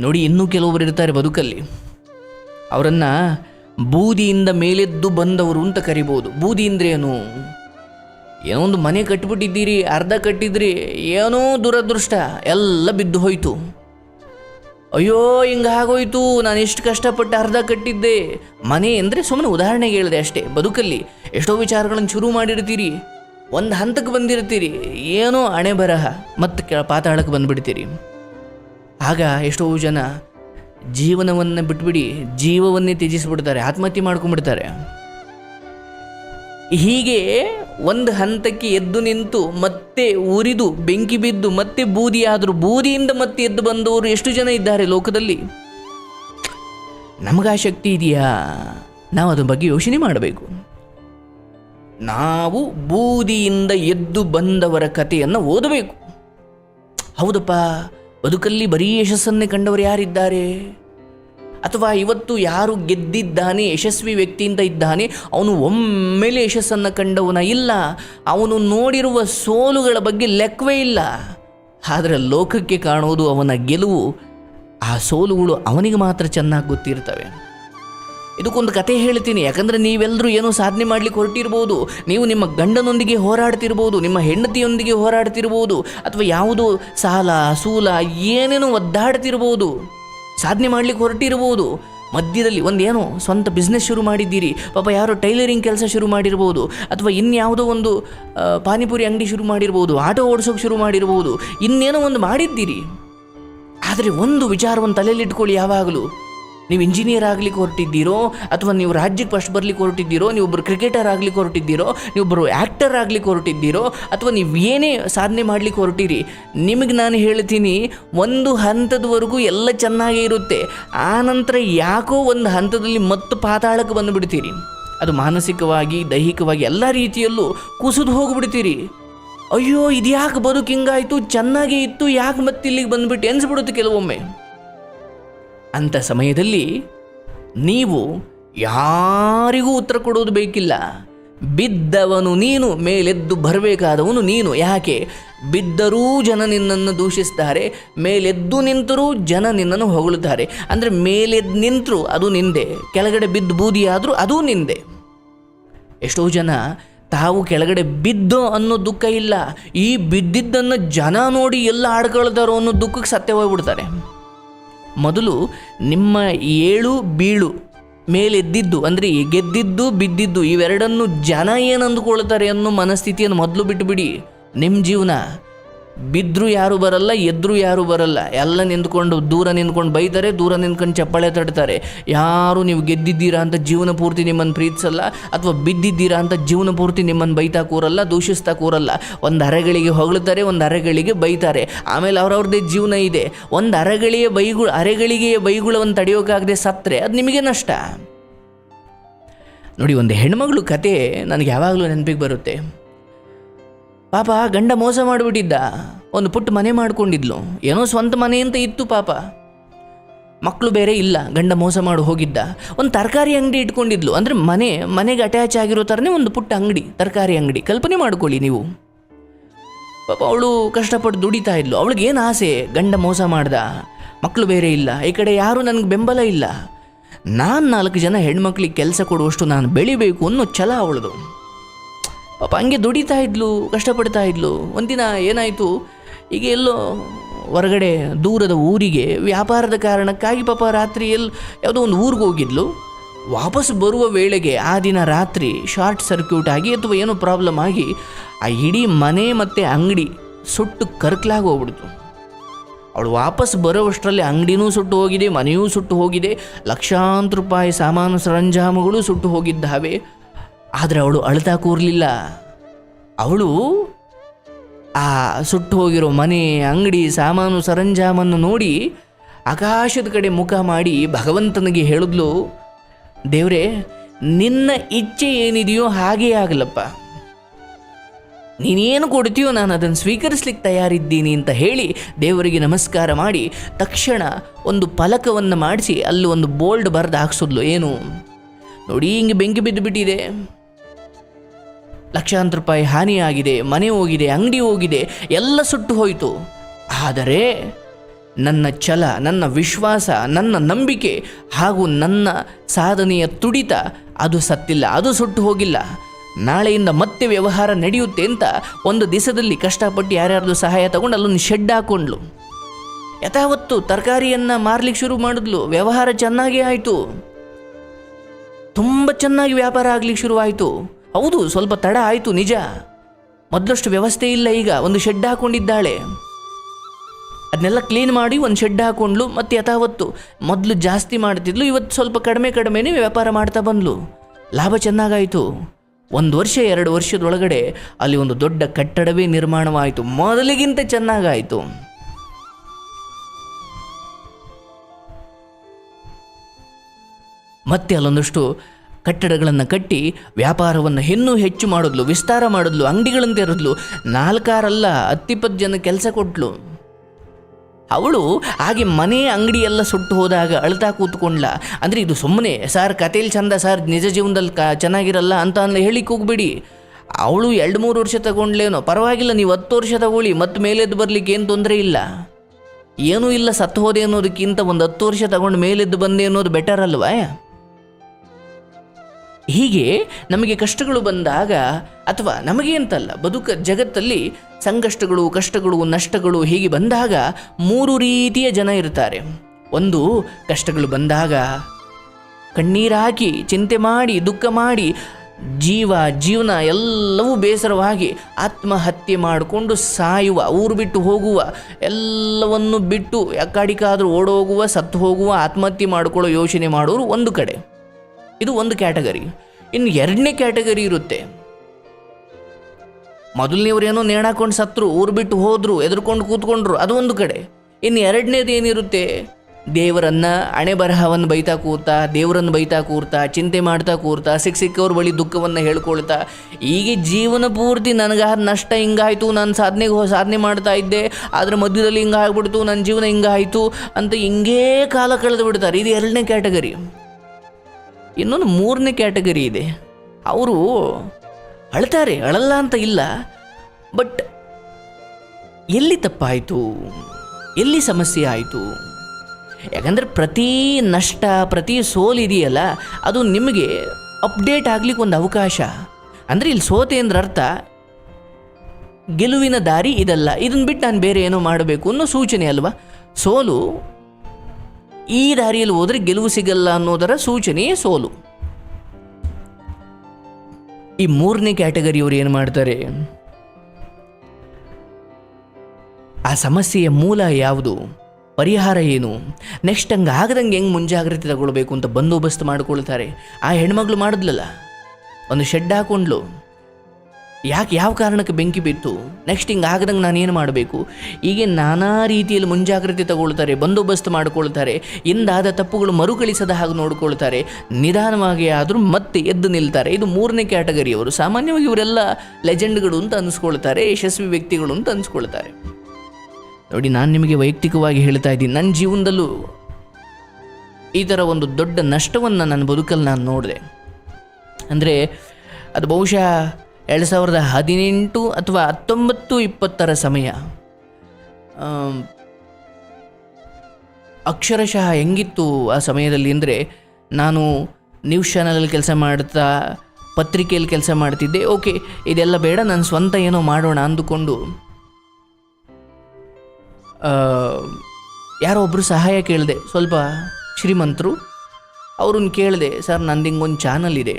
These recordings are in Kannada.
ನೋಡಿ, ಇನ್ನೂ ಕೆಲವರು ಇರ್ತಾರೆ ಬದುಕಲ್ಲಿ. ಅವರನ್ನು ಬೂದಿಯಿಂದ ಮೇಲೆದ್ದು ಬಂದವರು ಅಂತ ಕರಿಬೋದು. ಬೂದಿ ಅಂದ್ರೆ ಏನು? ಏನೋ ಒಂದು ಮನೆ ಕಟ್ಬಿಟ್ಟಿದ್ದೀರಿ, ಅರ್ಧ ಕಟ್ಟಿದ್ರಿ, ಏನೋ ದುರದೃಷ್ಟ, ಎಲ್ಲ ಬಿದ್ದು ಹೋಯ್ತು. ಅಯ್ಯೋ, ಹಿಂಗೆ ಆಗೋಯ್ತು. ನಾನು ಎಷ್ಟು ಕಷ್ಟಪಟ್ಟು ಅರ್ಧ ಕಟ್ಟಿದ್ದೆ. ಮನೆ ಅಂದರೆ ಸುಮ್ಮನೆ ಉದಾಹರಣೆಗೆ ಹೇಳಿದೆ ಅಷ್ಟೇ. ಬದುಕಲ್ಲಿ ಎಷ್ಟೋ ವಿಚಾರಗಳನ್ನು ಶುರು ಮಾಡಿರ್ತೀರಿ. ಒಂದು ಹಂತಕ್ಕೆ ಬಂದಿರ್ತೀರಿ. ಏನೋ ಹಣೆ ಬರಹ ಮತ್ತೆ ಪಾತಾಳಕ್ಕೆ ಬಂದುಬಿಡ್ತೀರಿ. ಆಗ ಎಷ್ಟೋ ಜನ ಜೀವನವನ್ನು ಬಿಟ್ಬಿಡಿ ಜೀವವನ್ನೇ ತ್ಯಜಿಸಿಬಿಡ್ತಾರೆ, ಆತ್ಮಹತ್ಯೆ ಮಾಡ್ಕೊಂಡ್ಬಿಡ್ತಾರೆ. ಹೀಗೆ ಒಂದು ಹಂತಕ್ಕೆ ಎದ್ದು ನಿಂತು ಮತ್ತೆ ಉರಿದು ಬೆಂಕಿ ಬಿದ್ದು ಮತ್ತೆ ಬೂದಿಯಾದರೂ ಬೂದಿಯಿಂದ ಮತ್ತೆ ಎದ್ದು ಬಂದವರು ಎಷ್ಟು ಜನ ಇದ್ದಾರೆ ಲೋಕದಲ್ಲಿ? ನಮಗ ಶಕ್ತಿ ಇದೆಯಾ? ನಾವು ಅದ್ರ ಬಗ್ಗೆ ಯೋಚನೆ ಮಾಡಬೇಕು. ನಾವು ಬೂದಿಯಿಂದ ಎದ್ದು ಬಂದವರ ಕಥೆಯನ್ನು ಓದಬೇಕು. ಹೌದಪ್ಪ ಬದುಕಲ್ಲಿ ಬರೀ ಯಶಸ್ಸನ್ನೇ ಕಂಡವರು ಯಾರಿದ್ದಾರೆ? ಅಥವಾ ಇವತ್ತು ಯಾರು ಗೆದ್ದಿದ್ದಾನೆ, ಯಶಸ್ವಿ ವ್ಯಕ್ತಿಯಿಂದ ಇದ್ದಾನೆ, ಅವನು ಒಮ್ಮೆಲೆ ಯಶಸ್ಸನ್ನು ಕಂಡವನ ಇಲ್ಲ. ಅವನು ನೋಡಿರುವ ಸೋಲುಗಳ ಬಗ್ಗೆ ಲೆಕ್ಕವೇ ಇಲ್ಲ. ಆದರೆ ಲೋಕಕ್ಕೆ ಕಾಣುವುದು ಅವನ ಗೆಲುವು. ಆ ಸೋಲುಗಳು ಅವನಿಗೆ ಮಾತ್ರ ಚೆನ್ನಾಗಿ ಗೊತ್ತಿರ್ತವೆ. ಇದಕ್ಕೊಂದು ಕತೆ ಹೇಳ್ತೀನಿ. ಯಾಕಂದರೆ ನೀವೆಲ್ಲರೂ ಏನೋ ಸಾಧನೆ ಮಾಡ್ಲಿಕ್ಕೆ ಹೊರಟಿರ್ಬೋದು. ನೀವು ನಿಮ್ಮ ಗಂಡನೊಂದಿಗೆ ಹೋರಾಡ್ತಿರ್ಬೋದು, ನಿಮ್ಮ ಹೆಂಡತಿಯೊಂದಿಗೆ ಹೋರಾಡ್ತಿರ್ಬೋದು, ಅಥವಾ ಯಾವುದೋ ಸಾಲ, ಸೂಲ, ಏನೇನೋ ಒದ್ದಾಡ್ತಿರ್ಬೋದು, ಸಾಧನೆ ಮಾಡ್ಲಿಕ್ಕೆ ಹೊರಟಿರ್ಬೋದು. ಮಧ್ಯದಲ್ಲಿ ಒಂದೇನೋ ಸ್ವಂತ ಬಿಸ್ನೆಸ್ ಶುರು ಮಾಡಿದ್ದೀರಿ, ಪಾಪ ಯಾರೋ ಟೈಲರಿಂಗ್ ಕೆಲಸ ಶುರು ಮಾಡಿರ್ಬೋದು, ಅಥವಾ ಇನ್ಯಾವುದೋ ಒಂದು ಪಾನಿಪುರಿ ಅಂಗಡಿ ಶುರು ಮಾಡಿರ್ಬೋದು, ಆಟೋ ಓಡಿಸೋಕೆ ಶುರು ಮಾಡಿರ್ಬೋದು, ಇನ್ನೇನೋ ಒಂದು ಮಾಡಿದ್ದೀರಿ. ಆದರೆ ಒಂದು ವಿಚಾರವನ್ನು ತಲೆಯಲ್ಲಿಟ್ಕೊಳ್ಳಿ ಯಾವಾಗಲೂ. ನೀವು ಇಂಜಿನಿಯರ್ ಆಗ್ಲಿಕ್ಕೆ ಹೊರಟಿದ್ದೀರೋ ಅಥವಾ ನೀವು ರಾಜ್ಯಕ್ಕೆ ಫಸ್ಟ್ ಬರ್ಲಿಕ್ಕೆ ಹೊರಟಿದ್ದೀರೋ ನೀವೊಬ್ಬರು ಕ್ರಿಕೆಟರ್ ಆಗ್ಲಿಕ್ಕೆ ಹೊರಟಿದ್ದೀರೋ ನೀವೊಬ್ಬರು ಆ್ಯಕ್ಟರ್ ಆಗ್ಲಿಕ್ಕೆ ಹೊರಟಿದ್ದೀರೋ ಅಥವಾ ನೀವು ಏನೇ ಸಾಧನೆ ಮಾಡ್ಲಿಕ್ಕೆ ಹೊರಟಿರಿ, ನಿಮಗೆ ನಾನು ಹೇಳ್ತೀನಿ ಒಂದು ಹಂತದವರೆಗೂ ಎಲ್ಲ ಚೆನ್ನಾಗೇ ಇರುತ್ತೆ. ಆ ನಂತರ ಯಾಕೋ ಒಂದು ಹಂತದಲ್ಲಿ ಮತ್ತೆ ಪಾತಾಳಕ್ಕೆ ಬಂದುಬಿಡ್ತೀರಿ. ಅದು ಮಾನಸಿಕವಾಗಿ, ದೈಹಿಕವಾಗಿ ಎಲ್ಲ ರೀತಿಯಲ್ಲೂ ಕುಸಿದು ಹೋಗ್ಬಿಡ್ತೀರಿ. ಅಯ್ಯೋ, ಇದ್ಯಾಕೆ ಬದುಕು ಹಿಂಗಾಯಿತು, ಚೆನ್ನಾಗೇ ಇತ್ತು, ಯಾಕೆ ಮತ್ತೆ ಇಲ್ಲಿಗೆ ಬಂದ್ಬಿಟ್ಟು? ಎನ್ಸ್ಬಿಡುತ್ತೆ ಕೆಲವೊಮ್ಮೆ. ಅಂಥ ಸಮಯದಲ್ಲಿ ನೀವು ಯಾರಿಗೂ ಉತ್ತರ ಕೊಡೋದು ಬೇಕಿಲ್ಲ. ಬಿದ್ದವನು ನೀನು, ಮೇಲೆದ್ದು ಬರಬೇಕಾದವನು ನೀನು. ಯಾಕೆ? ಬಿದ್ದರೂ ಜನ ನಿನ್ನನ್ನು ದೂಷಿಸ್ತಾರೆ, ಮೇಲೆದ್ದು ನಿಂತರೂ ಜನ ನಿನ್ನನ್ನು ಹೊಗಳುತ್ತಾರೆ. ಅಂದರೆ ಮೇಲೆದ್ದು ನಿಂತರೂ ಅದು ನಿಂದೆ, ಕೆಳಗಡೆ ಬಿದ್ದು ಬೂದಿಯಾದರೂ ಅದೂ ನಿಂದೆ. ಎಷ್ಟೋ ಜನ ತಾವು ಕೆಳಗಡೆ ಬಿದ್ದೋ ಅನ್ನೋ ದುಃಖ ಇಲ್ಲ, ಈ ಬಿದ್ದಿದ್ದನ್ನು ಜನ ನೋಡಿ ಎಲ್ಲ ಆಡ್ಕೊಳ್ತಾರೋ ಅನ್ನೋ ದುಃಖಕ್ಕೆ ಸತ್ಯ ಹೋಗ್ಬಿಡ್ತಾರೆ ಮೊದಲು ನಿಮ್ಮ ಏಳು ಬೀಳು ಮೇಲೆದ್ದಿದ್ದು, ಅಂದರೆ ಗೆದ್ದಿದ್ದು, ಬಿದ್ದಿದ್ದು ಇವೆರಡನ್ನು ಜನ ಏನು ಅಂದುಕೊಳ್ತಾರೆ ಅನ್ನೋ ಮನಸ್ಥಿತಿಯನ್ನು ಮೊದಲು ಬಿಟ್ಟುಬಿಡಿ ನಿಮ್ಮ ಜೀವನ. ಬಿದ್ದರೂ ಯಾರೂ ಬರಲ್ಲ, ಎದ್ರೂ ಯಾರೂ ಬರಲ್ಲ. ಎಲ್ಲ ನಿಂತ್ಕೊಂಡು, ದೂರ ನಿಂತ್ಕೊಂಡು ಬೈತಾರೆ, ದೂರ ನಿಂತ್ಕೊಂಡು ಚಪ್ಪಾಳೆ ತಡ್ತಾರೆ ಯಾರು ನೀವು ಗೆದ್ದಿದ್ದೀರಾ ಅಂತ ಜೀವನ ಪೂರ್ತಿ ನಿಮ್ಮನ್ನು ಪ್ರೀತಿಸಲ್ಲ, ಅಥವಾ ಬಿದ್ದಿದ್ದೀರಾ ಅಂತ ಜೀವನ ಪೂರ್ತಿ ನಿಮ್ಮನ್ನು ಬೈತಾ ಕೂರಲ್ಲ, ದೂಷಿಸ್ತಾ ಕೂರಲ್ಲ. ಒಂದು ಅರೆಗಳಿಗೆ ಹೊಗಳ್ತಾರೆ, ಒಂದು ಅರೆಗಳಿಗೆ ಬೈತಾರೆ. ಆಮೇಲೆ ಅವ್ರವ್ರದ್ದೇ ಜೀವನ ಇದೆ. ಒಂದು ಅರೆಗಳಿಗೆ ಬೈಗಳು ಅರೆಗಳಿಗೆ ಬೈಗುಳವನ್ನು ತಡೆಯೋಕ್ಕಾಗದೆ ಸತ್ತರೆ, ಅದು ನಿಮಗೆ ನಷ್ಟ. ನೋಡಿ, ಒಂದು ಹೆಣ್ಮಗಳು ಕತೆ ನನಗೆ ಯಾವಾಗಲೂ ನೆನಪಿಗೆ ಬರುತ್ತೆ. ಪಾಪ ಗಂಡ ಮೋಸ ಮಾಡಿಬಿಟ್ಟಿದ್ದ. ಒಂದು ಪುಟ್ಟ ಮನೆ ಮಾಡ್ಕೊಂಡಿದ್ಲು. ಏನೋ ಸ್ವಂತ ಮನೆ ಅಂತ ಇತ್ತು ಪಾಪ. ಮಕ್ಕಳು ಬೇರೆ ಇಲ್ಲ, ಗಂಡ ಮೋಸ ಮಾಡಿ ಹೋಗಿದ್ದ. ಒಂದು ತರಕಾರಿ ಅಂಗಡಿ ಇಟ್ಕೊಂಡಿದ್ಲು. ಅಂದರೆ ಮನೆ, ಮನೆಗೆ ಅಟ್ಯಾಚ್ ಆಗಿರೋ ಥರನೇ ಒಂದು ಪುಟ್ಟ ಅಂಗಡಿ, ತರಕಾರಿ ಅಂಗಡಿ. ಕಲ್ಪನೆ ಮಾಡ್ಕೊಳ್ಳಿ ನೀವು. ಪಾಪ ಅವಳು ಕಷ್ಟಪಟ್ಟು ದುಡಿತಾ ಇದ್ಲು. ಅವಳಿಗೆ ಆಸೆ? ಗಂಡ ಮೋಸ ಮಾಡ್ದ. ಮಕ್ಕಳು ಬೇರೆ ಇಲ್ಲ. ಈ ಕಡೆ ಯಾರೂ ನನಗೆ ಬೆಂಬಲ ಇಲ್ಲ. ನಾನು ನಾಲ್ಕು ಜನ ಹೆಣ್ಮಕ್ಳಿಗೆ ಕೆಲಸ ಕೊಡುವಷ್ಟು ನಾನು ಬೆಳಿಬೇಕು ಅನ್ನೋ ಛಲ ಅವಳದು. ಪಾಪ ಹಂಗೆ ದುಡಿತಾ ಇದ್ಲು, ಕಷ್ಟಪಡ್ತಾ ಇದ್ಲು. ಒಂದಿನ ಏನಾಯಿತು, ಈಗ ಎಲ್ಲೋ ಹೊರಗಡೆ ದೂರದ ಊರಿಗೆ, ವ್ಯಾಪಾರದ ಕಾರಣಕ್ಕಾಗಿ ಪಾಪ ರಾತ್ರಿ ಎಲ್ಲಿ ಯಾವುದೋ ಒಂದು ಊರಿಗೆ ಹೋಗಿದ್ಲು. ವಾಪಸ್ ಬರುವ ವೇಳೆಗೆ ಆ ದಿನ ರಾತ್ರಿ ಶಾರ್ಟ್ ಸರ್ಕ್ಯೂಟ್ ಆಗಿ ಅಥವಾ ಏನೋ ಪ್ರಾಬ್ಲಮ್ ಆಗಿ ಆ ಇಡೀ ಮನೆ ಮತ್ತು ಅಂಗಡಿ ಸುಟ್ಟು ಕರ್ಕಲಾಗಿ ಹೋಗ್ಬಿಡ್ತು. ಅವಳು ವಾಪಸ್ ಬರೋವಷ್ಟರಲ್ಲಿ ಅಂಗಡಿನೂ ಸುಟ್ಟು ಹೋಗಿದೆ, ಮನೆಯೂ ಸುಟ್ಟು ಹೋಗಿದೆ ಲಕ್ಷಾಂತರ ರೂಪಾಯಿ ಸಾಮಾನು ಸರಂಜಾಮುಗಳು ಸುಟ್ಟು ಹೋಗಿದ್ದಾವೆ. ಆದರೆ ಅವಳು ಅಳತಾ ಕೂರಲಿಲ್ಲ. ಅವಳು ಆ ಸುಟ್ಟು ಹೋಗಿರೋ ಮನೆ, ಅಂಗಡಿ, ಸಾಮಾನು, ಸರಂಜಾಮನ್ನು ನೋಡಿ ಆಕಾಶದ ಕಡೆ ಮುಖ ಮಾಡಿ ಭಗವಂತನಿಗೆ ಹೇಳಿದ್ಲು, ದೇವರೇ, ನಿನ್ನ ಇಚ್ಛೆ ಏನಿದೆಯೋ ಹಾಗೇ ಆಗಲಪ್ಪ. ನೀನೇನು ಕೊಡ್ತೀಯೋ ನಾನು ಅದನ್ನು ಸ್ವೀಕರಿಸ್ಲಿಕ್ಕೆ ತಯಾರಿದ್ದೀನಿ ಅಂತ ಹೇಳಿ ದೇವರಿಗೆ ನಮಸ್ಕಾರ ಮಾಡಿ ತಕ್ಷಣ ಒಂದು ಫಲಕವನ್ನು ಮಾಡಿಸಿ ಅಲ್ಲಿ ಒಂದು ಬೋಲ್ಡ್ ಬರೆದು ಹಾಕ್ಸಿದ್ಲು. ಏನು? ನೋಡಿ, ಹಿಂಗೆ ಬೆಂಕಿ ಬಿದ್ದು ಬಿಟ್ಟಿದೆ ಲಕ್ಷಾಂತರ ರೂಪಾಯಿ ಹಾನಿಯಾಗಿದೆ, ಮನೆ ಹೋಗಿದೆ, ಅಂಗಡಿ ಹೋಗಿದೆ, ಎಲ್ಲ ಸುಟ್ಟು ಹೋಯಿತು. ಆದರೆ ನನ್ನ ಛಲ, ನನ್ನ ವಿಶ್ವಾಸ, ನನ್ನ ನಂಬಿಕೆ ಹಾಗೂ ನನ್ನ ಸಾಧನೆಯ ತುಡಿತ ಅದು ಸತ್ತಿಲ್ಲ, ಅದು ಸುಟ್ಟು ಹೋಗಿಲ್ಲ. ನಾಳೆಯಿಂದ ಮತ್ತೆ ವ್ಯವಹಾರ ನಡೆಯುತ್ತೆ ಅಂತ ಒಂದು ದಿವಸದಲ್ಲಿ ಕಷ್ಟಪಟ್ಟು ಯಾರ್ಯಾರ್ದು ಸಹಾಯ ತಗೊಂಡು ಅಲ್ಲೊಂದು ಶೆಡ್ ಹಾಕೊಂಡ್ಲು. ಯಥಾವತ್ತು ತರಕಾರಿಯನ್ನು ಮಾರ್ಲಿಕ್ಕೆ ಶುರು ಮಾಡಿದ್ಲು, ವ್ಯವಹಾರ ಚೆನ್ನಾಗೇ ಆಯಿತು. ತುಂಬ ಚೆನ್ನಾಗಿ ವ್ಯಾಪಾರ ಆಗ್ಲಿಕ್ಕೆ ಶುರುವಾಯಿತು. ಹೌದು, ಸ್ವಲ್ಪ ತಡ ಆಯಿತು ನಿಜ. ಮೊದಲಷ್ಟು ವ್ಯವಸ್ಥೆ ಇಲ್ಲ ಈಗ, ಒಂದು ಶೆಡ್ ಹಾಕೊಂಡಿದ್ದಾಳೆ. ಅದನ್ನೆಲ್ಲ ಕ್ಲೀನ್ ಮಾಡಿ ಒಂದು ಶೆಡ್ ಹಾಕೊಂಡ್ಲು, ಮತ್ತೆ ಯಥಾವತ್ತು. ಮೊದಲು ಜಾಸ್ತಿ ಮಾಡ್ತಿದ್ಲು, ಇವತ್ತು ಸ್ವಲ್ಪ ಕಡಿಮೆ ಕಡಿಮೆನೇ ವ್ಯಾಪಾರ ಮಾಡ್ತಾ ಬಂದ್ಲು. ಲಾಭ ಚೆನ್ನಾಗಾಯಿತು. ಒಂದು ವರ್ಷ, ಎರಡು ವರ್ಷದೊಳಗಡೆ ಅಲ್ಲಿ ಒಂದು ದೊಡ್ಡ ಕಟ್ಟಡವೇ ನಿರ್ಮಾಣವಾಯಿತು. ಮೊದಲಿಗಿಂತ ಚೆನ್ನಾಗಾಯಿತು. ಮತ್ತೆ ಅಲ್ಲೊಂದಷ್ಟು ಕಟ್ಟಡಗಳನ್ನು ಕಟ್ಟಿ ವ್ಯಾಪಾರವನ್ನು ಇನ್ನೂ ಹೆಚ್ಚು ಮಾಡಿದ್ಲು, ವಿಸ್ತಾರ ಮಾಡಿದ್ಲು ಅಂಗಡಿಗಳನ್ನು ತೆರೆದ್ಲು ನಾಲ್ಕಾರಲ್ಲ, ಹತ್ತಿಪ್ಪತ್ತು ಜನ ಕೆಲಸ ಕೊಟ್ಲು. ಅವಳು ಹಾಗೆ ಮನೆ ಅಂಗಡಿ ಎಲ್ಲ ಸುಟ್ಟು ಹೋದಾಗ ಅಳ್ತಾ ಕೂತ್ಕೊಂಡ್ಲ. ಅಂದರೆ ಇದು ಸುಮ್ಮನೆ ಸರ್ ಕಥೇಲಿ ಚಂದ, ಸರ್ ನಿಜ ಜೀವನದಲ್ಲಿ ಕ, ಚೆನ್ನಾಗಿರಲ್ಲ ಅಂತ ಅಲ್ಲ ಹೇಳಿಕ್ಕೆ ಹೋಗ್ಬೇಡಿ. ಅವಳು ಎರಡು ಮೂರು ವರ್ಷ ತಗೊಂಡ್ಲೇನೋ, ಪರವಾಗಿಲ್ಲ, ನೀವು ಹತ್ತು ವರ್ಷ ತಗೊಳ್ಳಿ, ಮತ್ತೆ ಮೇಲೆದ್ದು ಬರಲಿಕ್ಕೆ ಏನು ತೊಂದರೆ ಇಲ್ಲ. ಏನೂ ಇಲ್ಲ, ಸತ್ತು ಹೋದೆ ಅನ್ನೋದಕ್ಕಿಂತ ಒಂದು ಹತ್ತು ವರ್ಷ ತಗೊಂಡು ಮೇಲೆದ್ದು ಬಂದೆ ಅನ್ನೋದು ಬೆಟರ್ ಅಲ್ವಾ? ಹೀಗೆ ನಮಗೆ ಕಷ್ಟಗಳು ಬಂದಾಗ ಅಥವಾ ನಮಗೆ ಅಂತಲ್ಲ, ಬದುಕ ಜಗತ್ತಲ್ಲಿ ಸಂಕಷ್ಟಗಳು, ಕಷ್ಟಗಳು, ನಷ್ಟಗಳು ಹೀಗೆ ಬಂದಾಗ ಮೂರು ರೀತಿಯ ಜನ ಇರ್ತಾರೆ. ಒಂದು, ಕಷ್ಟಗಳು ಬಂದಾಗ ಕಣ್ಣೀರಾಕಿ ಚಿಂತೆ ಮಾಡಿ, ದುಃಖ ಮಾಡಿ, ಜೀವ, ಜೀವನ ಎಲ್ಲವೂ ಬೇಸರವಾಗಿ ಆತ್ಮಹತ್ಯೆ ಮಾಡಿಕೊಂಡು ಸಾಯುವ, ಊರು ಬಿಟ್ಟು ಹೋಗುವ, ಎಲ್ಲವನ್ನು ಬಿಟ್ಟು ಯಾಕಾಡಿಕಾದರೂ ಓಡೋಗುವ, ಸತ್ತು ಹೋಗುವ, ಆತ್ಮಹತ್ಯೆ ಮಾಡಿಕೊಳ್ಳೋ ಯೋಚನೆ ಮಾಡೋರು ಒಂದು ಕಡೆ. ಇದು ಒಂದು ಕ್ಯಾಟಗರಿ. ಇನ್ನು ಎರಡನೇ ಕ್ಯಾಟಗರಿ ಇರುತ್ತೆ. ಮೊದಲನೇವ್ರೇನೋ ನೇಣಾಕೊಂಡು ಸತ್ರು, ಊರು ಬಿಟ್ಟು ಹೋದ್ರು, ಎದುರ್ಕೊಂಡು ಕೂತ್ಕೊಂಡ್ರು, ಅದು ಒಂದು ಕಡೆ. ಇನ್ನು ಎರಡನೇದು ಏನಿರುತ್ತೆ? ದೇವರನ್ನ ಹಣೆ ಬರಹವನ್ನು ಬೈತಾ ಕೂರ್ತಾ, ದೇವರನ್ನು ಬೈತಾ ಕೂರ್ತಾ, ಚಿಂತೆ ಮಾಡ್ತಾ ಕೂರ್ತಾ ಸಿಕ್ಕ ಸಿಕ್ಕವ್ರ ಬಳಿ ದುಃಖವನ್ನು ಹೇಳ್ಕೊಳ್ತಾ. ಹೀಗೆ ಜೀವನ ಪೂರ್ತಿ ನನಗಾದ ನಷ್ಟ ಹಿಂಗಾಯ್ತು, ನಾನು ಸಾಧನೆಗೆ ಸಾಧನೆ ಮಾಡ್ತಾ ಇದ್ದೆ ಅದ್ರ ಮಧ್ಯದಲ್ಲಿ ಹಿಂಗಾಗ್ಬಿಡ್ತು ನನ್ನ ಜೀವನ ಹಿಂಗಾಯ್ತು ಅಂತ ಹಿಂಗೇ ಕಾಲ ಕಳೆದು ಬಿಡ್ತಾರೆ. ಇದು ಎರಡನೇ ಕ್ಯಾಟಗರಿ. ಇನ್ನೊಂದು ಮೂರನೇ ಕ್ಯಾಟಗರಿ ಇದೆ. ಅವರು ಅಳ್ತಾರೆ, ಅಳಲ್ಲ ಅಂತ ಇಲ್ಲ. ಬಟ್ ಎಲ್ಲಿ ತಪ್ಪಾಯಿತು? ಎಲ್ಲಿ ಸಮಸ್ಯೆ ಆಯಿತು? ಯಾಕಂದರೆ ಪ್ರತಿ ನಷ್ಟ, ಪ್ರತಿ ಸೋಲು ಇದೆಯಲ್ಲ, ಅದು ನಿಮಗೆ ಅಪ್ಡೇಟ್ ಆಗಲಿಕ್ಕೆ ಒಂದು ಅವಕಾಶ. ಅಂದರೆ ಇಲ್ಲಿ ಸೋತೆ ಅಂದ್ರೆ ಅರ್ಥ, ಗೆಲುವಿನ ದಾರಿ ಇದಲ್ಲ. ಇದನ್ನು ಬಿಟ್ಟು ನಾನು ಬೇರೆ ಏನೋ ಮಾಡಬೇಕು ಅನ್ನೋ ಸೂಚನೆ ಅಲ್ವಾ? ಸೋಲು ಈ ದಾರಿಯಲ್ಲಿ ಹೋದರೆ ಗೆಲುವು ಸಿಗಲ್ಲ ಅನ್ನೋದರ ಸೂಚನೆಯೇ ಸೋಲು. ಈ ಮೂರನೇ ಕ್ಯಾಟಗರಿಯವರು ಏನು ಮಾಡ್ತಾರೆ? ಆ ಸಮಸ್ಯೆಯ ಮೂಲ ಯಾವುದು? ಪರಿಹಾರ ಏನು? ನೆಕ್ಸ್ಟ್ ಹಂಗೆ ಆಗದಂಗೆ ಹೆಂಗೆ ಮುಂಜಾಗ್ರತೆ ತಗೊಳ್ಬೇಕು ಅಂತ ಬಂದೋಬಸ್ತ್ ಮಾಡ್ಕೊಳ್ತಾರೆ. ಆ ಹೆಣ್ಮಗಳು ಮಾಡಿದ್ಲಲ್ಲ? ಒಂದು ಶೆಡ್ ಹಾಕೊಂಡ್ಲು. ಯಾಕೆ ಯಾವ ಕಾರಣಕ್ಕೆ ಬೆಂಕಿ ಬಿತ್ತು? ನೆಕ್ಸ್ಟ್ ಹಿಂಗೆ ಆಗದಂಗೆ ನಾನೇನು ಮಾಡಬೇಕು? ಹೀಗೆ ನಾನಾ ರೀತಿಯಲ್ಲಿ ಮುಂಜಾಗ್ರತೆ ತಗೊಳ್ತಾರೆ, ಬಂದೋಬಸ್ತ್ ಮಾಡಿಕೊಳ್ತಾರೆ ಇಂದಾದ ತಪ್ಪುಗಳು ಮರುಕಳಿಸದ ಹಾಗೆ ನೋಡಿಕೊಳ್ತಾರೆ, ನಿಧಾನವಾಗಿ ಆದರೂ ಮತ್ತೆ ಎದ್ದು ನಿಲ್ತಾರೆ. ಇದು ಮೂರನೇ ಕ್ಯಾಟಗರಿಯವರು ಸಾಮಾನ್ಯವಾಗಿ ಇವರೆಲ್ಲ ಲೆಜೆಂಡ್ಗಳು ಅಂತ ಅನಿಸ್ಕೊಳ್ತಾರೆ, ಯಶಸ್ವಿ ವ್ಯಕ್ತಿಗಳು ಅಂತ ಅನಿಸ್ಕೊಳ್ತಾರೆ. ನೋಡಿ, ನಾನು ನಿಮಗೆ ವೈಯಕ್ತಿಕವಾಗಿ ಹೇಳ್ತಾ ಇದ್ದೀನಿ. ನನ್ನ ಜೀವನದಲ್ಲೂ ಈ ಥರ ಒಂದು ದೊಡ್ಡ ನಷ್ಟವನ್ನು ನನ್ನ ಬದುಕಲ್ಲಿ ನಾನು ನೋಡಿದೆ. ಅಂದರೆ ಅದು ಬಹುಶಃ ಎರಡು ಸಾವಿರದ ಹದಿನೆಂಟು ಅಥವಾ ಹತ್ತೊಂಬತ್ತು ಇಪ್ಪತ್ತರ ಸಮಯ. ಅಕ್ಷರಶಃ ಹೆಂಗಿತ್ತು ಆ ಸಮಯದಲ್ಲಿ ಅಂದರೆ ನಾನು ನ್ಯೂಸ್ ಚಾನಲಲ್ಲಿ ಕೆಲಸ ಮಾಡ್ತಾ, ಪತ್ರಿಕೆಯಲ್ಲಿ ಕೆಲಸ ಮಾಡ್ತಿದ್ದೆ. ಓಕೆ, ಇದೆಲ್ಲ ಬೇಡ, ನಾನು ಸ್ವಂತ ಏನೋ ಮಾಡೋಣ ಅಂದುಕೊಂಡು ಯಾರೋ ಒಬ್ಬರು ಸಹಾಯ ಕೇಳಿದೆ. ಸ್ವಲ್ಪ ಶ್ರೀಮಂತರು, ಅವ್ರನ್ನ ಕೇಳಿದೆ, ಸರ್, ನಂದು ಹಿಂಗೊಂದು ಚಾನಲ್ ಇದೆ.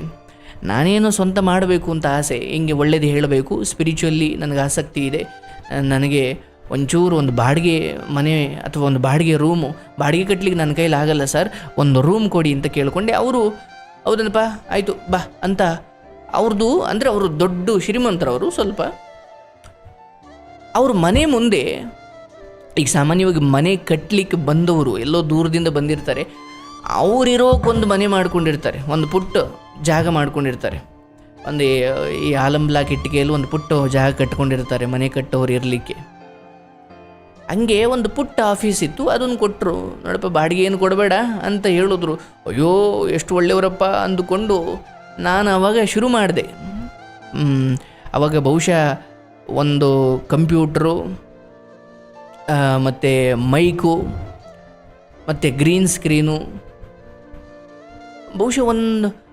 ನಾನೇನೋ ಸ್ವಂತ ಮಾಡಬೇಕು ಅಂತ ಆಸೆ ಹಿಂಗೆ ಒಳ್ಳೇದು ಹೇಳಬೇಕು? ಸ್ಪಿರಿಚುವಲ್ಲಿ ನನಗೆ ಆಸಕ್ತಿ ಇದೆ. ನನಗೆ ಒಂಚೂರು ಒಂದು ಬಾಡಿಗೆ ಮನೆ ಅಥವಾ ಒಂದು ಬಾಡಿಗೆ ರೂಮು ಬಾಡಿಗೆ ಕಟ್ಟಲಿಕ್ಕೆ ನನ್ನ ಕೈಲಿ ಆಗಲ್ಲ ಸರ್. ಒಂದು ರೂಮ್ ಕೊಡಿ ಅಂತ ಕೇಳಿಕೊಂಡೆ. ಅವರು, ಹೌದನಪ್ಪ, ಆಯಿತು, ಬಾ ಅಂತ. ಅವ್ರದ್ದು ಅಂದರೆ ಅವರು ದೊಡ್ಡ ಶ್ರೀಮಂತರವರು ಸ್ವಲ್ಪ. ಅವ್ರ ಮನೆ ಮುಂದೆ, ಈಗ ಸಾಮಾನ್ಯವಾಗಿ ಮನೆ ಕಟ್ಟಲಿಕ್ಕೆ ಬಂದವರು ಎಲ್ಲೋ ದೂರದಿಂದ ಬಂದಿರ್ತಾರೆ. ಅವರಿರೋಕ್ಕೊಂದು ಮನೆ ಮಾಡ್ಕೊಂಡಿರ್ತಾರೆ. ಒಂದು ಪುಟ್ಟ ಜಾಗ ಮಾಡ್ಕೊಂಡಿರ್ತಾರೆ. ಒಂದು, ಈ- ಆಲಂಬ್ಲಾ ಕಿಟ್ಟಿಗೆಯಲ್ಲಿ ಒಂದು ಪುಟ್ಟ ಜಾಗ ಕಟ್ಕೊಂಡಿರ್ತಾರೆ, ಮನೆ ಕಟ್ಟೋರು ಇರಲಿಕ್ಕೆ. ಹಂಗೆ ಒಂದು ಪುಟ್ಟ ಆಫೀಸ್ ಇತ್ತು, ಅದನ್ನು ಕೊಟ್ಟರು ನೋಡಪ್ಪ, ಬಾಡಿಗೆ ಏನು ಕೊಡಬೇಡ ಅಂತ ಹೇಳಿದ್ರು. ಅಯ್ಯೋ, ಎಷ್ಟು ಒಳ್ಳೆಯವರಪ್ಪ ಅಂದುಕೊಂಡು ನಾನು ಅವಾಗ ಶುರು ಮಾಡಿದೆ. ಅವಾಗ ಬಹುಶಃ ಒಂದು ಕಂಪ್ಯೂಟ್ರು ಮತ್ತು ಮೈಕು, ಮತ್ತು ಗ್ರೀನ್ ಸ್ಕ್ರೀನು, ಬಹುಶಃ ಒಂದು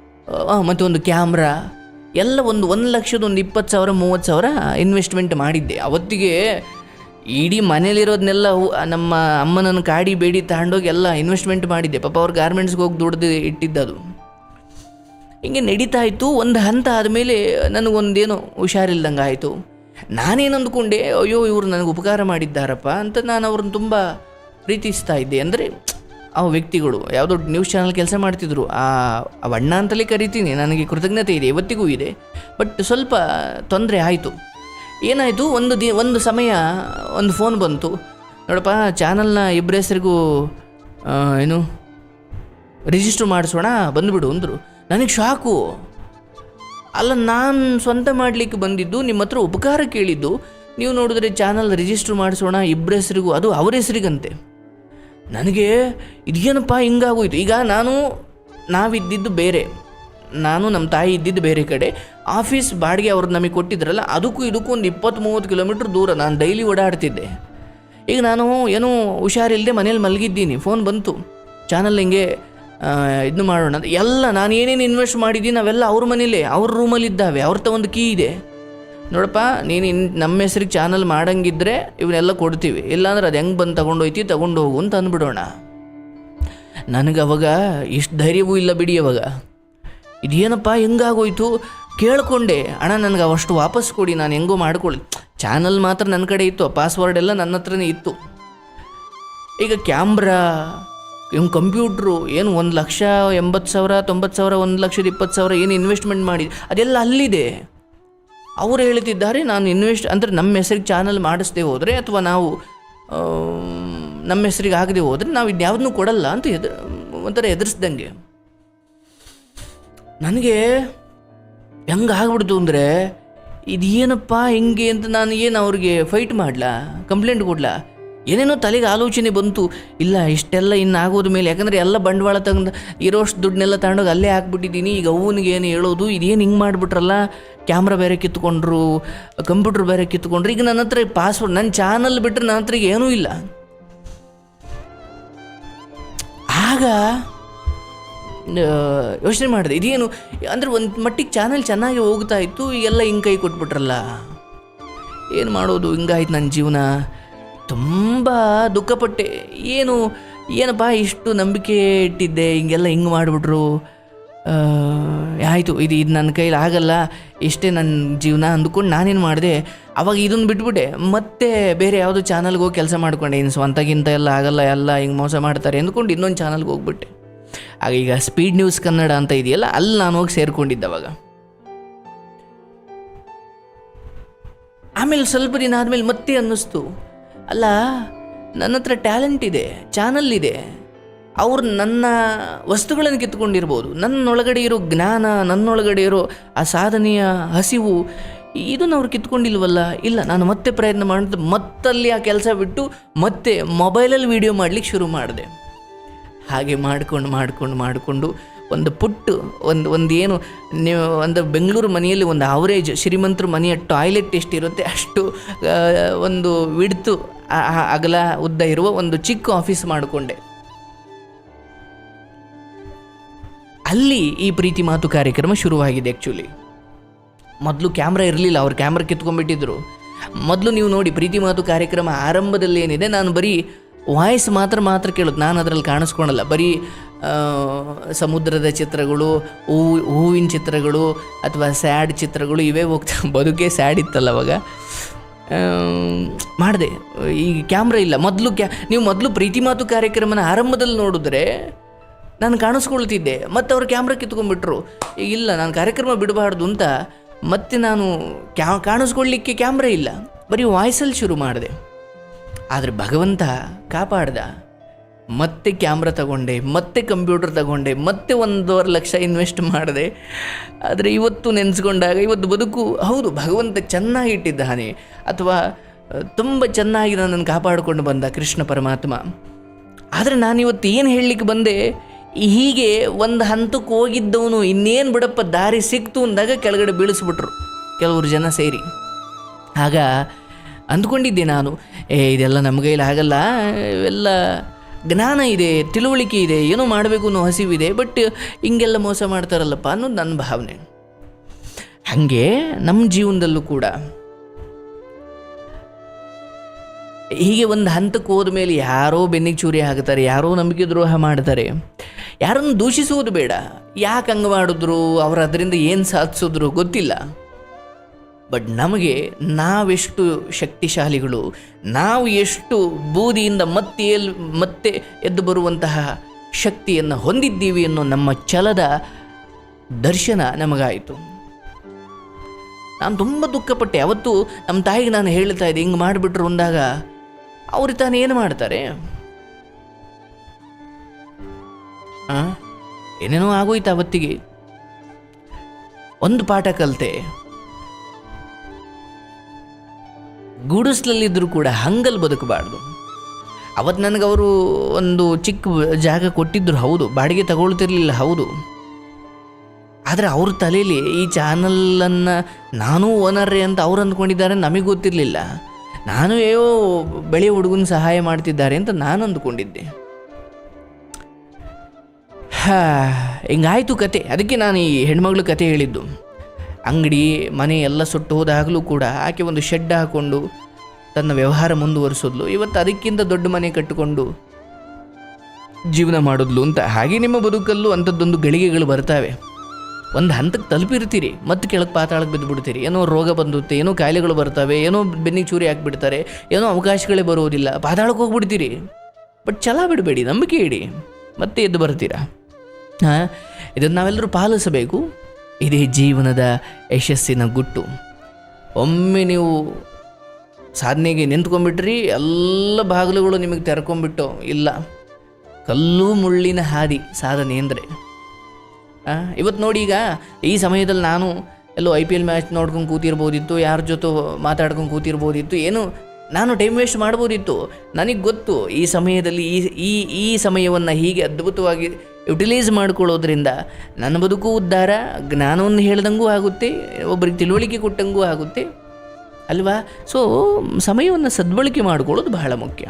ಮತ್ತು ಒಂದು ಕ್ಯಾಮ್ರಾ. ಎಲ್ಲ ಒಂದು ಒಂದು ಲಕ್ಷದ ಒಂದು ಇಪ್ಪತ್ತು ಸಾವಿರ, ಮೂವತ್ತು ಸಾವಿರ ಇನ್ವೆಸ್ಟ್ಮೆಂಟ್ ಮಾಡಿದ್ದೆ. ಅವತ್ತಿಗೆ ಇಡೀ ಮನೇಲಿರೋದನ್ನೆಲ್ಲ ನಮ್ಮ ಅಮ್ಮನನ್ನು ಕಾಡಿ ಬೇಡಿ ತಗೊಂಡೋಗಿ ಎಲ್ಲ ಇನ್ವೆಸ್ಟ್ಮೆಂಟ್ ಮಾಡಿದ್ದೆ. ಪಾಪ ಅವ್ರು ಗಾರ್ಮೆಂಟ್ಸ್ಗೆ ಹೋಗಿ ದುಡ್ದು ಇಟ್ಟಿದ್ದದು. ಹಿಂಗೆ ನಡೀತಾ ಇತ್ತು. ಒಂದು ಹಂತ ಆದಮೇಲೆ ನನಗೊಂದೇನೋ ಹುಷಾರಿಲ್ದಂಗೆ ಆಯಿತು ನಾನೇನು ಅಂದ್ಕೊಂಡೆ ಅಯ್ಯೋ, ಇವರು ನನಗೆ ಉಪಕಾರ ಮಾಡಿದ್ದಾರಪ್ಪ ಅಂತ ನಾನು ಅವ್ರನ್ನ ತುಂಬ ಪ್ರೀತಿಸ್ತಾ ಇದ್ದೆ. ಅಂದರೆ ಆ ವ್ಯಕ್ತಿಗಳು ಯಾವುದೋ ನ್ಯೂಸ್ ಚಾನಲ್ ಕೆಲಸ ಮಾಡ್ತಿದ್ರು. ಆ ಬಣ್ಣ ಅಂತಲೇ ಕರಿತೀನಿ, ನನಗೆ ಕೃತಜ್ಞತೆ ಇದೆ, ಇವತ್ತಿಗೂ ಇದೆ. ಬಟ್ ಸ್ವಲ್ಪ ತೊಂದರೆ ಆಯಿತು. ಏನಾಯಿತು? ಒಂದು ದಿ, ಒಂದು ಸಮಯ, ಒಂದು ಫೋನ್ ಬಂತು. ನೋಡಪ್ಪ ಚಾನಲ್ನ ಇಬ್ಬರ ಹೆಸರಿಗೂ ಏನು ರಿಜಿಸ್ಟ್ರ್ ಮಾಡಿಸೋಣ, ಬಂದುಬಿಡು ಅಂದರು. ನನಗೆ ಶಾಕು. ಅಲ್ಲ, ನಾನು ಸ್ವಂತ ಮಾಡಲಿಕ್ಕೆ ಬಂದಿದ್ದು, ನಿಮ್ಮ ಹತ್ರ ಉಪಕಾರ ಕೇಳಿದ್ದು, ನೀವು ನೋಡಿದ್ರೆ ಚಾನಲ್ ರಿಜಿಸ್ಟ್ರ್ ಮಾಡಿಸೋಣ ಇಬ್ಬರ ಹೆಸರಿಗೂ, ಅದು ಅವರ ಹೆಸರಿಗಂತೆ. ನನಗೆ ಇದೇನಪ್ಪ ಹಿಂಗಾಗೋಯ್ತು? ಈಗ ನಾನು, ನಾವಿದ್ದಿದ್ದು ಬೇರೆ. ನಾನು ನಮ್ಮ ತಾಯಿ ಇದ್ದಿದ್ದು ಬೇರೆ ಕಡೆ. ಆಫೀಸ್ ಬಾಡಿಗೆ ಅವ್ರು ನಮಗೆ ಕೊಟ್ಟಿದ್ರಲ್ಲ, ಅದಕ್ಕೂ ಇದಕ್ಕೂ ಒಂದು ಇಪ್ಪತ್ತು ಮೂವತ್ತು ಕಿಲೋಮೀಟ್ರ್ ದೂರ ನಾನು ಡೈಲಿ ಓಡಾಡ್ತಿದ್ದೆ. ಈಗ ನಾನು ಏನೋ ಹುಷಾರಿಲ್ಲದೆ ಮನೇಲಿ ಮಲಗಿದ್ದೀನಿ. ಫೋನ್ ಬಂತು. ಚಾನಲ್ ಹಿಂಗೆ ಇದನ್ನು ಮಾಡೋಣ ಎಲ್ಲ ನಾನು ಏನೇನು ಇನ್ವೆಸ್ಟ್ ಮಾಡಿದ್ದೀನಿ ಅವೆಲ್ಲ ಅವ್ರ ಮನೇಲೇ, ಅವ್ರ ರೂಮಲ್ಲಿದ್ದಾವೆ ಅವ್ರ ಒಂದು ಕೀ ಇದೆ. ನೋಡಪ್ಪ, ನೀನು ಇನ್ ನಮ್ಮ ಹೆಸ್ರಿಗೆ ಚಾನಲ್ ಮಾಡಂಗಿದ್ರೆ ಇವನ್ನೆಲ್ಲ ಕೊಡ್ತೀವಿ. ಇಲ್ಲಾಂದ್ರೆ ಅದು ಹೆಂಗೆ ಬಂದು ತಗೊಂಡೋಯ್ತಿ, ತಗೊಂಡು ಹೋಗು ಅಂತ ಅಂದ್ಬಿಡೋಣ. ನನಗೆ ಅವಾಗ ಇಷ್ಟು ಧೈರ್ಯವೂ ಇಲ್ಲ ಬಿಡಿ ಅವಾಗ. ಇದೇನಪ್ಪ, ಹೆಂಗಾಗೋಯ್ತು? ಕೇಳಿಕೊಂಡೆ. ಅಣ್ಣ, ನನಗೆ ಅವಷ್ಟು ವಾಪಸ್ ಕೊಡಿ, ನಾನು ಹೆಂಗೋ ಮಾಡ್ಕೊಳ್ಳಿ. ಚಾನಲ್ ಮಾತ್ರ ನನ್ನ ಕಡೆ ಇತ್ತು ಪಾಸ್ವರ್ಡ್ ಎಲ್ಲ ನನ್ನ ಹತ್ರನೇ ಇತ್ತು. ಈಗ ಕ್ಯಾಮ್ರಾ, ಇವ್ನು ಕಂಪ್ಯೂಟ್ರು ಏನು ಒಂದು ಲಕ್ಷ ಎಂಬತ್ತು ಸಾವಿರ, ತೊಂಬತ್ತು ಸಾವಿರ, ಒಂದು ಲಕ್ಷದ ಇಪ್ಪತ್ತು ಸಾವಿರ ಏನು ಇನ್ವೆಸ್ಟ್ಮೆಂಟ್ ಮಾಡಿ ಅದೆಲ್ಲ ಅಲ್ಲಿದೆ. ಅವರು ಹೇಳ್ತಿದ್ದಾರೆ, ನಾನು ಇನ್ವೆಸ್ಟ್ ಅಂದರೆ ನಮ್ಮ ಹೆಸರಿಗೆ ಚಾನಲ್ ಮಾಡಿಸ್ದೆ ಹೋದರೆ ಅಥವಾ ನಾವು ನಮ್ಮ ಹೆಸರಿಗೆ ಆಗದೆ ಹೋದರೆ ನಾವು ಇದ್ಯಾವುದನ್ನು ಕೊಡಲ್ಲ ಅಂತ ಎದ್ ಒಂಥರ ಎದುರಿಸ್ದಂಗೆ. ನನಗೆ ಹೆಂಗೆ ಆಗ್ಬಿಡ್ತು ಅಂದರೆ, ಇದೇನಪ್ಪ, ಹೆಂಗೆ ಅಂತ ನಾನು ಏನು ಅವ್ರಿಗೆ ಫೈಟ್ ಮಾಡಲಾ ಕಂಪ್ಲೇಂಟ್ ಕೊಡ್ಲಾ? ಏನೇನೋ ತಲೆಗೆ ಆಲೋಚನೆ ಬಂತು. ಇಲ್ಲ, ಇಷ್ಟೆಲ್ಲ ಇನ್ನು ಆಗೋದ ಮೇಲೆ. ಯಾಕಂದರೆ ಎಲ್ಲ ಬಂಡವಾಳ ತಂದು ಇರೋಷ್ಟು ದುಡ್ಡನ್ನೆಲ್ಲ ತಗೊಂಡೋಗಿ ಅಲ್ಲೇ ಹಾಕ್ಬಿಟ್ಟಿದ್ದೀನಿ ಈಗ ಅವನಿಗೆ ಏನು ಹೇಳೋದು? ಇದೇನು ಹಿಂಗೆ ಮಾಡಿಬಿಟ್ರಲ್ಲ? ಕ್ಯಾಮ್ರಾ ಬೇರೆ ಕಿತ್ಕೊಂಡ್ರು, ಕಂಪ್ಯೂಟ್ರ್ ಬೇರೆ ಕಿತ್ಕೊಂಡ್ರು. ಈಗ ನನ್ನ ಹತ್ರ ಪಾಸ್ವರ್ಡ್ ನನ್ನ ಚಾನಲ್ ಬಿಟ್ಟರೆ ನನ್ನ ಹತ್ರ ಏನೂ ಇಲ್ಲ. ಆಗ ಯೋಚನೆ ಮಾಡಿದೆ, ಇದೇನು? ಅಂದರೆ ಒಂದು ಮಟ್ಟಿಗೆ ಚಾನಲ್ ಚೆನ್ನಾಗಿ ಹೋಗ್ತಾ ಇತ್ತು, ಎಲ್ಲ ಹಿಂಗೆ ಕೈ ಕೊಟ್ಬಿಟ್ರಲ್ಲ. ಏನು ಮಾಡೋದು? ಹಿಂಗಾಯ್ತು ನನ್ನ ಜೀವನ. ತುಂಬ ದುಃಖಪಟ್ಟೆ. ಏನು, ಏನಪ್ಪ ಇಷ್ಟು ನಂಬಿಕೆ ಇಟ್ಟಿದ್ದೆ, ಹಿಂಗೆಲ್ಲ ಹಿಂಗೆ ಮಾಡಿಬಿಟ್ರು. ಆಯಿತು, ಇದು ಇದು ನನ್ನ ಕೈಲಿ ಆಗಲ್ಲ. ಇಷ್ಟೇ ನನ್ನ ಜೀವನ ಅಂದ್ಕೊಂಡು ನಾನೇನು ಮಾಡಿದೆ, ಅವಾಗ ಇದನ್ನು ಬಿಟ್ಬಿಟ್ಟೆ. ಮತ್ತೆ ಬೇರೆ ಯಾವುದೋ ಚಾನಲ್ಗೆ ಹೋಗಿ ಕೆಲಸ ಮಾಡ್ಕೊಂಡೆ. ಇನ್ನು ಸ್ವಂತಗಿಂತ ಎಲ್ಲ ಆಗಲ್ಲ, ಎಲ್ಲ ಹಿಂಗೆ ಮೋಸ ಮಾಡ್ತಾರೆ ಅಂದ್ಕೊಂಡು ಇನ್ನೊಂದು ಚಾನಲ್ಗೆ ಹೋಗ್ಬಿಟ್ಟೆ. ಆಗ ಈಗ ಸ್ಪೀಡ್ ನ್ಯೂಸ್ ಕನ್ನಡ ಅಂತ ಇದೆಯಲ್ಲ, ಅಲ್ಲಿ ನಾನು ಹೋಗಿ ಸೇರ್ಕೊಂಡಿದ್ದೆ ಅವಾಗ. ಆಮೇಲೆ ಸ್ವಲ್ಪ ದಿನ ಆದಮೇಲೆ ಮತ್ತೆ ಅನ್ನಿಸ್ತು. ಅಲ್ಲ, ನನ್ನ ಹತ್ರ ಟ್ಯಾಲೆಂಟ್ ಇದೆ, ಚಾನಲ್ ಇದೆ. ಅವ್ರು ನನ್ನ ವಸ್ತುಗಳನ್ನು ಕಿತ್ಕೊಂಡಿರ್ಬೋದು. ನನ್ನೊಳಗಡೆ ಇರೋ ಜ್ಞಾನ, ನನ್ನೊಳಗಡೆ ಇರೋ ಆ ಸಾಧನೆಯ ಹಸಿವು, ಇದನ್ನು ಅವ್ರು ಕಿತ್ಕೊಂಡಿಲ್ವಲ್ಲ? ಇಲ್ಲ, ನಾನು ಮತ್ತೆ ಪ್ರಯತ್ನ ಮಾಡಿದ ಮತ್ತಲ್ಲಿ ಆ ಕೆಲಸ ಬಿಟ್ಟು ಮತ್ತೆ ಮೊಬೈಲಲ್ಲಿ ವೀಡಿಯೋ ಮಾಡಲಿಕ್ಕೆ ಶುರು ಮಾಡಿದೆ. ಹಾಗೆ ಮಾಡ್ಕೊಂಡು ಮಾಡ್ಕೊಂಡು, ಮಾಡಿಕೊಂಡು ಒಂದು ಪುಟ್ಟು, ಒಂದು ಒಂದು ಏನು ನೀವು ಒಂದು ಬೆಂಗಳೂರು ಮನೆಯಲ್ಲಿ ಒಂದು ಅವರೇಜ್ ಶ್ರೀಮಂತರ ಮನೆಯ ಟಾಯ್ಲೆಟ್ ಎಷ್ಟಿರುತ್ತೆ, ಅಷ್ಟು ಒಂದು ವಿಡ್ತು ಅಗಲ ಉದ್ದ ಇರುವ ಒಂದು ಚಿಕ್ಕ ಆಫೀಸ್ ಮಾಡಿಕೊಂಡೆ. ಅಲ್ಲಿ ಈ ಪ್ರೀತಿ ಮಾತು ಕಾರ್ಯಕ್ರಮ ಶುರುವಾಗಿದೆ ಆ್ಯಕ್ಚುಲಿ ಮೊದಲು ಕ್ಯಾಮ್ರಾ ಇರಲಿಲ್ಲ, ಅವ್ರು ಕ್ಯಾಮ್ರಾ ಕಿತ್ಕೊಂಡ್ಬಿಟ್ಟಿದ್ರು ಮೊದಲು ನೀವು ನೋಡಿ, ಪ್ರೀತಿ ಮಾತು ಕಾರ್ಯಕ್ರಮ ಆರಂಭದಲ್ಲಿ ಏನಿದೆ, ನಾನು ಬರೀ ವಾಯ್ಸ್ ಮಾತ್ರ ಮಾತ್ರ ಕೇಳೋದು, ನಾನು ಅದರಲ್ಲಿ ಕಾಣಿಸ್ಕೊಳಲ್ಲ. ಬರೀ ಸಮುದ್ರದ ಚಿತ್ರಗಳು ಹೂವು ಹೂವಿನ ಚಿತ್ರಗಳು ಅಥವಾ ಸ್ಯಾಡ್ ಚಿತ್ರಗಳು ಇವೇ ಹೋಗ್ತಾ ಬದುಕೇ ಸ್ಯಾಡ್ ಇತ್ತಲ್ಲ ಅವಾಗ. ಮಾಡಿದೆ. ಈಗ ಕ್ಯಾಮ್ರಾ ಇಲ್ಲ. ಮೊದಲು ಕ್ಯಾ ನೀವು ಮೊದಲು ಪ್ರೀತಿ ಮಾತು ಕಾರ್ಯಕ್ರಮನ ಆರಂಭದಲ್ಲಿ ನೋಡಿದ್ರೆ ನಾನು ಕಾಣಿಸ್ಕೊಳ್ತಿದ್ದೆ. ಮತ್ತು ಅವ್ರು ಕ್ಯಾಮ್ರಾ ಕಿತ್ಕೊಂಡ್ಬಿಟ್ರು. ಈಗ ಇಲ್ಲ, ನಾನು ಕಾರ್ಯಕ್ರಮ ಬಿಡಬಾರ್ದು ಅಂತ ಮತ್ತೆ ನಾನು ಕ್ಯಾ ಕಾಣಿಸ್ಕೊಳ್ಳಿಕ್ಕೆ ಕ್ಯಾಮ್ರಾ ಇಲ್ಲ. ಬರೀ ವಾಯ್ಸಲ್ಲಿ ಶುರು ಮಾಡಿದೆ. ಆದರೆ ಭಗವಂತ ಕಾಪಾಡ್ದ. ಮತ್ತೆ ಕ್ಯಾಮ್ರಾ ತಗೊಂಡೆ, ಮತ್ತೆ ಕಂಪ್ಯೂಟರ್ ತಗೊಂಡೆ, ಮತ್ತೆ ಒಂದೂವರೆ ಲಕ್ಷ ಇನ್ವೆಸ್ಟ್ ಮಾಡಿದೆ. ಆದರೆ ಇವತ್ತು ನೆನೆಸ್ಕೊಂಡಾಗ, ಇವತ್ತು ಬದುಕು, ಹೌದು, ಭಗವಂತ ಚೆನ್ನಾಗಿ ಇಟ್ಟಿದ್ದಾನೆ ಅಥವಾ ತುಂಬ ಚೆನ್ನಾಗಿ ನನ್ನನ್ನು ಕಾಪಾಡಿಕೊಂಡು ಬಂದ ಕೃಷ್ಣ ಪರಮಾತ್ಮ. ಆದರೆ ನಾನಿವತ್ತು ಏನು ಹೇಳಲಿಕ್ಕೆ ಬಂದೆ, ಹೀಗೆ ಒಂದು ಹಂತಕ್ಕೆ ಹೋಗಿದ್ದವನು, ಇನ್ನೇನು ಬಿಡಪ್ಪ, ದಾರಿ ಸಿಕ್ತು ಅಂದಾಗ ಕೆಳಗಡೆ ಬೀಳಿಸ್ಬಿಟ್ರು ಕೆಲವರು ಜನ ಸೇರಿ. ಆಗ ಅಂದ್ಕೊಂಡಿದ್ದೆ ನಾನು, ಏ, ಇದೆಲ್ಲ ನಮ್ಮ ಕೈಲಿ ಆಗಲ್ಲ, ಇವೆಲ್ಲ ಜ್ಞಾನ ಇದೆ, ತಿಳುವಳಿಕೆ ಇದೆ, ಏನೋ ಮಾಡಬೇಕು ಅನ್ನೋ ಹಸಿವಿದೆ, ಬಟ್ ಹಿಂಗೆಲ್ಲ ಮೋಸ ಮಾಡ್ತಾರಲ್ಲಪ್ಪ ಅನ್ನೋದು ನನ್ನ ಭಾವನೆ. ಹಾಗೆ ನಮ್ಮ ಜೀವನದಲ್ಲೂ ಕೂಡ. ಹೀಗೆ ಒಂದು ಹಂತಕ್ಕೆ ಹೋದ ಮೇಲೆ ಯಾರೋ ಬೆನ್ನಿಗೆ ಚೂರಿ ಹಾಕ್ತಾರೆ ಯಾರೋ ನಂಬಿಕೆ ದ್ರೋಹ ಮಾಡ್ತಾರೆ. ಯಾರನ್ನು ದೂಷಿಸುವುದು ಬೇಡ. ಯಾಕೆ ಹಂಗೆ ಮಾಡಿದ್ರು ಅವರು ಅದರಿಂದ ಏನು ಸಾಧಿಸಿದ್ರು ಗೊತ್ತಿಲ್ಲ. ಬಟ್ ನಮಗೆ ನಾವೆಷ್ಟು ಶಕ್ತಿಶಾಲಿಗಳು, ನಾವು ಎಷ್ಟು ಬೂದಿಯಿಂದ ಮತ್ತೆ ಎಲ್, ಮತ್ತೆ ಎದ್ದು ಬರುವಂತಹ ಶಕ್ತಿಯನ್ನು ಹೊಂದಿದ್ದೀವಿ ಅನ್ನೋ ನಮ್ಮ ಛಲದ ದರ್ಶನ ನಮಗಾಯಿತು. ನಾನು ತುಂಬ ದುಃಖಪಟ್ಟೆ. ಅವತ್ತು ನಮ್ಮ ತಾಯಿಗೆ ನಾನು ಹೇಳ್ತಾ ಇದ್ದೆ, ಹಿಂಗೆ ಮಾಡಿಬಿಟ್ರು ಅಂದಾಗ ಅವ್ರು ತಾನು ಏನು ಮಾಡ್ತಾರೆ? ಏನೇನೋ ಆಗೋಯ್ತು ಅವತ್ತಿಗೆ. ಒಂದು ಪಾಠ ಕಲಿತೆ. ಗೂಡಿಸ್ಲಲ್ಲಿದ್ದರೂ ಕೂಡ ಹಂಗಲ್ಲಿ ಬದುಕಬಾರ್ದು. ಅವತ್ತು ನನಗೆ ಅವರು ಒಂದು ಚಿಕ್ಕ ಜಾಗ ಕೊಟ್ಟಿದ್ದರು ಹೌದು. ಬಾಡಿಗೆ ತಗೊಳ್ತಿರ್ಲಿಲ್ಲ, ಹೌದು. ಆದರೆ ಅವ್ರ ತಲೆಯಲ್ಲಿ ಈ ಚಾನಲನ್ನು ನಾನೂ ಓನರ್ರೇ ಅಂತ ಅವ್ರು ಅಂದ್ಕೊಂಡಿದ್ದಾರೆ, ನಮಗೆ ಗೊತ್ತಿರಲಿಲ್ಲ. ನಾನು ಏಯೋ ಬೆಳೆ ಹುಡುಗನ ಸಹಾಯ ಮಾಡ್ತಿದ್ದಾರೆ ಅಂತ ನಾನು ಅಂದ್ಕೊಂಡಿದ್ದೆ. ಹಾ, ಹಿಂಗಾಯಿತು ಕತೆ. ಅದಕ್ಕೆ ನಾನು ಈ ಹೆಣ್ಮಗಳ ಕತೆ ಹೇಳಿದ್ದು. ಅಂಗಡಿ, ಮನೆ ಎಲ್ಲ ಸುಟ್ಟು ಹೋದಾಗಲೂ ಕೂಡ ಆಕೆ ಒಂದು ಶೆಡ್ ಹಾಕ್ಕೊಂಡು ತನ್ನ ವ್ಯವಹಾರ ಮುಂದುವರಿಸಿದ್ಲು. ಇವತ್ತು ಅದಕ್ಕಿಂತ ದೊಡ್ಡ ಮನೆ ಕಟ್ಟಿಕೊಂಡು ಜೀವನ ಮಾಡಿದ್ಲು ಅಂತ. ಹಾಗೆ ನಿಮ್ಮ ಬದುಕಲ್ಲೂ ಅಂಥದ್ದೊಂದು ಗಳಿಗೆಗಳು ಬರ್ತಾವೆ. ಒಂದು ಹಂತಕ್ಕೆ ತಲುಪಿರ್ತೀರಿ, ಮತ್ತೆ ಕೆಳಗೆ ಪಾತಾಳಕ್ಕೆ ಬಿದ್ದುಬಿಡ್ತೀರಿ. ಏನೋ ರೋಗ ಬಂದುತ್ತೆ, ಏನೋ ಕಾಯಿಲೆಗಳು ಬರ್ತವೆ, ಏನೋ ಬೆನ್ನಿಗೆ ಚೂರಿ ಹಾಕ್ಬಿಡ್ತಾರೆ, ಏನೋ ಅವಕಾಶಗಳೇ ಬರೋದಿಲ್ಲ. ಪಾತಾಳಕ್ಕೆ ಹೋಗ್ಬಿಡ್ತೀರಿ. ಬಟ್ ಛಲ ಬಿಡಬೇಡಿ, ನಂಬಿಕೆ ಇಡಿ. ಮತ್ತೆ ಎದ್ದು ಬರ್ತೀರಾ? ಹಾಂ, ಇದನ್ನು ನಾವೆಲ್ಲರೂ ಪಾಲಿಸಬೇಕು. ಇದೇ ಜೀವನದ ಯಶಸ್ಸಿನ ಗುಟ್ಟು. ಒಮ್ಮೆ ನೀವು ಸಾಧನೆಗೆ ನಿಂತ್ಕೊಂಡ್ಬಿಟ್ರಿ, ಎಲ್ಲ ಬಾಗಿಲುಗಳು ನಿಮಗೆ ತೆರ್ಕೊಂಡ್ಬಿಟ್ಟು, ಇಲ್ಲ. ಕಲ್ಲು ಮುಳ್ಳಿನ ಹಾದಿ ಸಾಧನೆ ಅಂದರೆ. ಇವತ್ತು ನೋಡಿ ಈಗ ಈ ಸಮಯದಲ್ಲಿ ನಾನು ಎಲ್ಲೋ ಐ ಪಿ ಎಲ್ ಮ್ಯಾಚ್ ನೋಡ್ಕೊಂಡು ಕೂತಿರ್ಬೋದಿತ್ತು, ಯಾರ ಜೊತೆ ಮಾತಾಡ್ಕೊಂಡು ಕೂತಿರ್ಬೋದಿತ್ತು, ಏನು ನಾನು ಟೈಮ್ ವೇಸ್ಟ್ ಮಾಡ್ಬೋದಿತ್ತು. ನನಗೆ ಗೊತ್ತು ಈ ಸಮಯದಲ್ಲಿ ಈ ಈ ಈ ಸಮಯವನ್ನು ಹೀಗೆ ಅದ್ಭುತವಾಗಿ ಯುಟಿಲೈಸ್ ಮಾಡ್ಕೊಳ್ಳೋದ್ರಿಂದ ನನ್ನ ಬದುಕು ಉದ್ಧಾರ ಜ್ಞಾನವನ್ನು ಹೇಳ್ದಂಗೂ ಆಗುತ್ತೆ ಒಬ್ಬರಿಗೆ ತಿಳುವಳಿಕೆ ಕೊಟ್ಟಂಗೂ ಆಗುತ್ತೆ, ಅಲ್ವಾ? ಸೊ ಸಮಯವನ್ನು ಸದ್ಬಳಕೆ ಮಾಡ್ಕೊಳ್ಳೋದು ಬಹಳ ಮುಖ್ಯ.